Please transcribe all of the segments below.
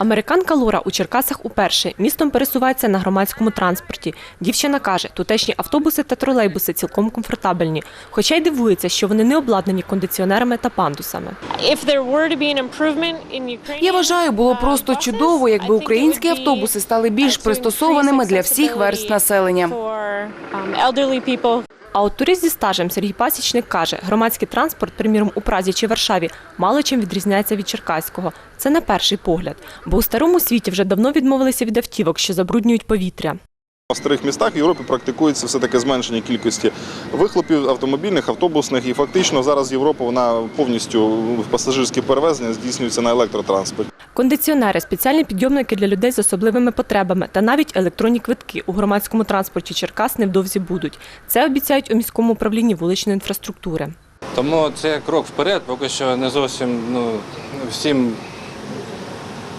Американка Лора у Черкасах уперше містом пересувається на громадському транспорті. Дівчина каже, тутешні автобуси та тролейбуси цілком комфортабельні, хоча й дивується, що вони не обладнані кондиціонерами та пандусами. Я вважаю, було uh, просто чудово, якби українські автобуси стали більш пристосованими для всіх accessibility населення. А от турист зі стажем Сергій Пасічник каже, громадський транспорт, приміром у Празі чи Варшаві, мало чим відрізняється від черкаського. Це на перший погляд, бо у старому світі вже давно відмовилися від автівок, що забруднюють повітря. В старих містах в Європі практикується все таке зменшення кількості вихлопів автомобільних, автобусних, і фактично зараз Європа вона повністю в пасажирські перевезення здійснюється на електротранспорті. Кондиціонери, спеціальні підйомники для людей з особливими потребами та навіть електронні квитки у громадському транспорті Черкас невдовзі будуть. Це обіцяють у міському управлінні вуличної інфраструктури. Тому це крок вперед, поки що не зовсім ну, всім,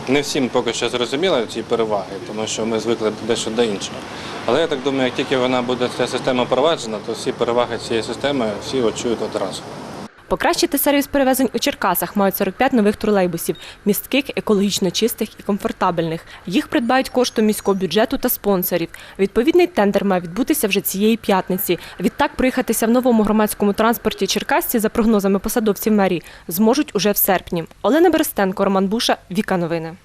не всім поки що зрозуміли ці переваги, тому що ми звикли дещо до іншого. Але я так думаю, як тільки вона буде ця система впроваджена, то всі переваги цієї системи всі очують одразу. Покращити сервіс перевезень у Черкасах мають 45 нових тролейбусів, містких, екологічно чистих і комфортабельних. Їх придбають коштом міського бюджету та спонсорів. Відповідний тендер має відбутися вже цієї п'ятниці. Відтак проїхатися в новому громадському транспорті черкасці, за прогнозами посадовців мерії, зможуть уже в серпні. Олена Берестенко, Роман Буша, Віка Новини.